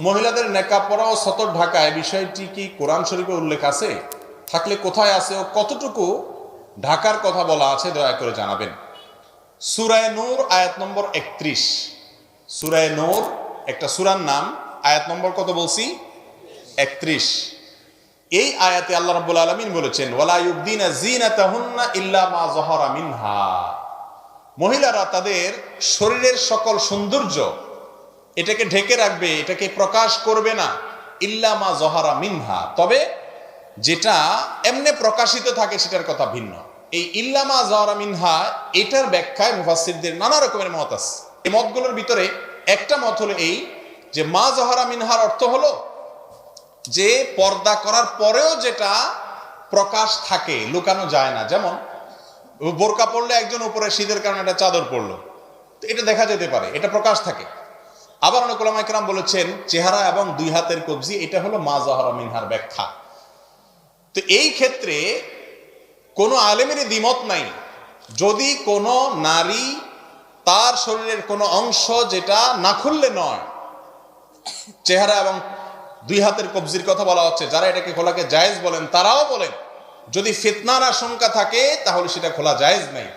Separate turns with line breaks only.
মহিলাদের নেকা পরা ও সতর ঢাকায় বিষয়টি কি কোরআন শরীফে উল্লেখ আছে? থাকলে কোথায় আছে ও কতটুকু ঢাকার কথা বলা আছে দয়া করে জানাবেন। সুরায় নূর, আয়াত নম্বর একত্রিশ। সুরায় নূর, একটা সুরার নাম, আয়াত নম্বর কত বলছি? একত্রিশ। এই আয়াতে আল্লাহ রাব্বুল আলামিন বলেছেন, ওয়ালা ইউবদিনা জিনাতাহুন্না ইল্লা মা মহিলারা তাদের শরীরের সকল সৌন্দর্য এটাকে ঢেকে রাখবে, এটাকে প্রকাশ করবে না। ইল্লামা জহারা মিনহা। তবে যেটা এমনে প্রকাশিত থাকে সেটার কথা ভিন্ন। এই ইল্লামা জহরা মিনহা, এটার ব্যাখ্যায় মুফাসসিরদের নানা রকমের মত আছে। এই মতগুলোর ভিতরে একটা মত হলো এই যে মা জহরা মিনহার অর্থ হলো যে পর্দা করার পরেও যেটা প্রকাশ থাকে, লুকানো যায় না। যেমন বোরকা পড়লে একজন উপরে শীতের কারণে একটা চাদর পড়ল তো এটা দেখা যেতে পারে, এটা প্রকাশ থাকে। আবার অনেক ওলামা একরাম বলেছেন, চেহারা এবং দুই হাতের কবজি, এটা হলো মা জাহরা মিনহার ব্যাখ্যা। তো এই ক্ষেত্রে কোনো আলেমেরই দ্বিমত নাই। যদি কোনো নারী তার শরীরের কোনো অংশ যেটা না খুললে নয়, চেহারা এবং দুই হাতের কবজির কথা বলা হচ্ছে, যারা এটাকে খোলাকে জায়েজ বলেন, তারাও বলেন, যদি ফিতনার আশঙ্কা থাকে, তাহলে সেটা খোলা জায়েজ নাই।